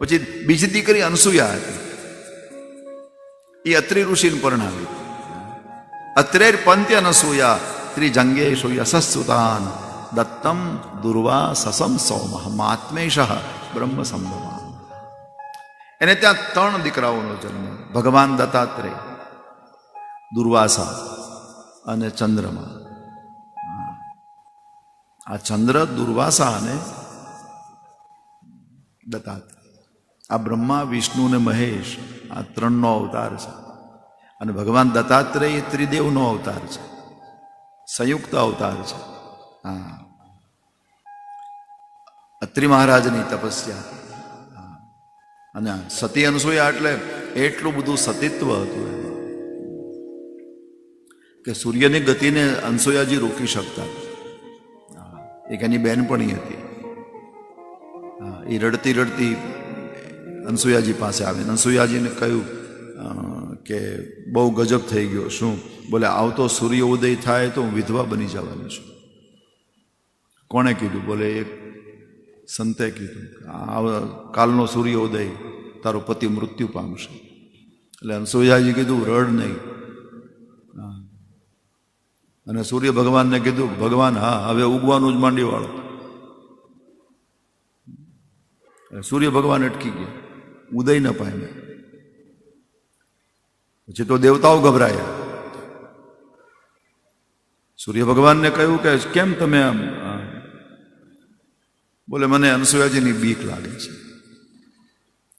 પછી બીજી દીકરી અનસુયા હતી. એ અત્રિ ઋષિને પરણાવી. અત્રેર પંત્ય અનસૂયા, ત્રિજંગે સસુતાન દત્તમ દુર્વા સસમ સૌમ માત્મેશ બ્રહ્મ સંભવાન. એને ત્યાં ત્રણ દીકરાઓનો જન્મ, ભગવાન દત્તાત્રેય, દુર્વાસા અને ચંદ્રમા. આ ચંદ્ર, દુર્વાસા અને દત્તાત્રેય. આ બ્રહ્મા, વિષ્ણુ અને મહેશ, આ ત્રણનો અવતાર છે. અને ભગવાન દત્તાત્રેય એ ત્રિદેવનો અવતાર છે. સંયુક્ત અવતાર છે. હા. અત્રિ મહારાજની તપસ્યા. અને સતી અનસૂયા એટલે એટલું બધું સતીત્વ હતું કે સૂર્યની ગતિને અનસૂયાજી રોકી શકતા. એક એની બેનપણી હતી. એ રડતી રડતી અનસુયાજી પાસે આવીને. અનસુયાજીને કહ્યું કે બહુ ગજબ થઈ ગયો. શું? બોલે, આવતો સૂર્ય ઉદય થાય તો હું વિધવા બની જવાની છું. કોણે કીધું? બોલે, એક સંતે કીધું કાલનો સૂર્ય ઉદય તારો પતિ મૃત્યુ પામશે. એટલે અનસુયાજી કીધું, રડ નહીં. અને સૂર્ય ભગવાનને કીધું, ભગવાન, હા, હવે ઉગવાનું જ માંડી વાળો સૂર્ય ભગવાન અટકી ગયા. ઉદય ન પામે પછી તો દેવતાઓ ગભરાયા. સૂર્ય ભગવાનને કહ્યું કે, કેમ તમે આમ? બોલે, મને અનસુયાજીની બીક લાગે છે.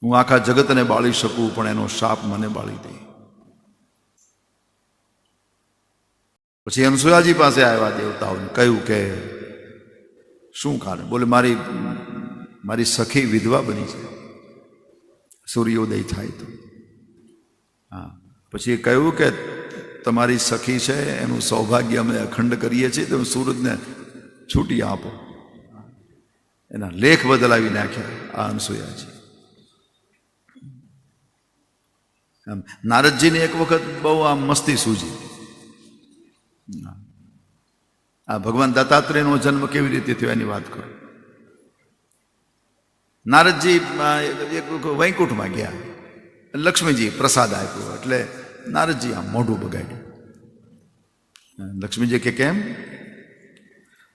હું આખા જગતને બાળી શકું, પણ એનો શાપ મને બાળી દે. પછી અનસુયાજી પાસે આવ્યા દેવતાઓને, કહ્યું કે, શું કારણ? બોલે, મારી મારી સખી વિધવા બની છે. સૂર્યોદય થાય તો. હા. પછી કહ્યું કે તમારી સખી છે, એનું સૌભાગ્ય અમે અખંડ કરીએ છીએ, તમે સૂરજને છૂટી આપો. એના લેખ બદલાવી નાખ્યા, આ અનસુયાજી નારદજીને એક વખત બહુ આમ મસ્તી સૂજી. આ ભગવાન દત્તાત્રેયનો જન્મ કેવી રીતે થયો એની વાત કરું. નારદજી વૈકુંઠમાં ગયા. લક્ષ્મીજી પ્રસાદ આપ્યો, એટલે નારદજી આમ મોઢું બગાડ્યું. લક્ષ્મીજી કે કેમ?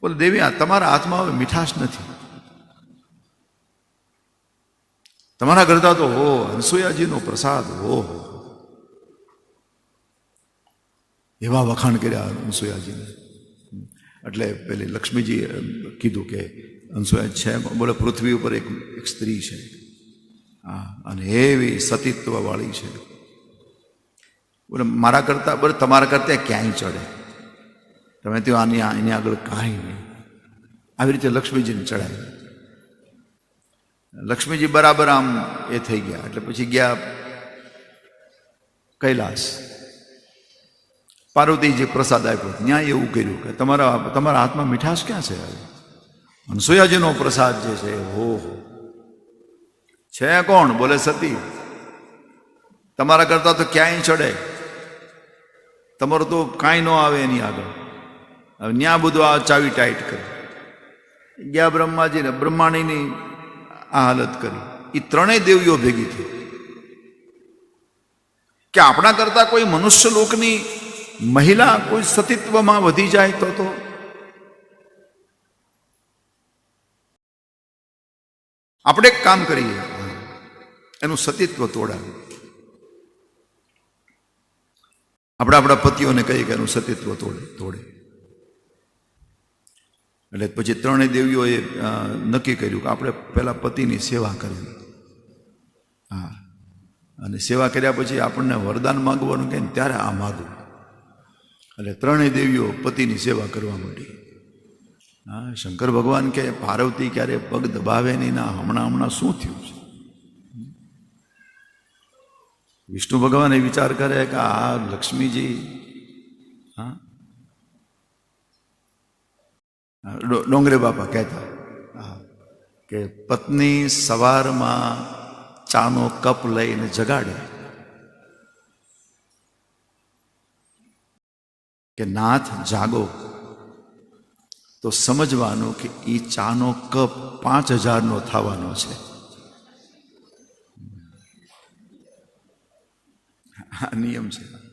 બોલે, દેવી, આ તમારા હાથમાં હવે મીઠાશ નથી. તમારા કરતા તો હો, અનસુયાજીનો પ્રસાદ હો. એવા વખાણ કર્યા અનસુયાજીને. એટલે પેલી લક્ષ્મીજી કીધું કે અંશુયા છે? બોલે, પૃથ્વી ઉપર એક એક સ્ત્રી છે. હા, અને એવી સતીત્વવાળી છે. બોલે, મારા કરતાં, બોલે, તમારા કરતાં ક્યાંય ચડે? તમે ત્યાં આની એની આગળ કાંઈ નહીં. આવી રીતે લક્ષ્મીજીને ચડાવી લક્ષ્મીજી બરાબર આમ એ થઈ ગયા. એટલે પછી ગયા કૈલાસ. પાર્વતીજી પ્રસાદ આપ્યો. ત્યાં એવું કર્યું કે તમારા તમારા હાથમાં મીઠાશ ક્યાં છે? હંસોયાજીનો પ્રસાદ જે છે, હો છે કોણ? બોલે સતી. તમારા કરતા તો ક્યાંય ચડે. તમારું તો કાંઈ ન આવે એની આગળ. હવે ન્યા બધું આ ચાવી ટાઈટ કરી. ગયા બ્રહ્માજીને બ્રહ્માણીની આ હાલત કરી. એ ત્રણેય દેવીઓ ભેગી થઈ. કે આપણા કરતા કોઈ મનુષ્ય લોકની મહિલા કોઈ સતીત્વમાં વધી જાય તો તો આપણે એક કામ કરીએ. એનું સતીત્વ તોડાવીએ આપણે આપણા પતિઓને કહીએ કે એનું સતીત્વ તોડે તોડે. એટલે પછી ત્રણેય દેવીઓએ નક્કી કર્યું કે આપણે પહેલાં પતિની સેવા કરવી હા. અને સેવા કર્યા પછી આપણને વરદાન માગવાનું કહે ત્યારે આ માગવું. એટલે ત્રણેય દેવીઓ પતિની સેવા કરવા માંડી. હા, શંકર ભગવાન કે પાર્વતી ક્યારે પગ દબાવે નહીં, ના, હમણાં હમણાં શું થયું છે? વિષ્ણુ ભગવાન એ વિચાર કરે કે આ લક્ષ્મીજી, હા ડોંગરે બાપા કહેતા કે પત્ની સવારમાં ચાનો કપ લઈને જગાડે. કે નાથ જાગો. તો સમજવાનું કે એ ચાનો કપ પાંચ હજારનો થવાનો છે. આ નિયમ છે.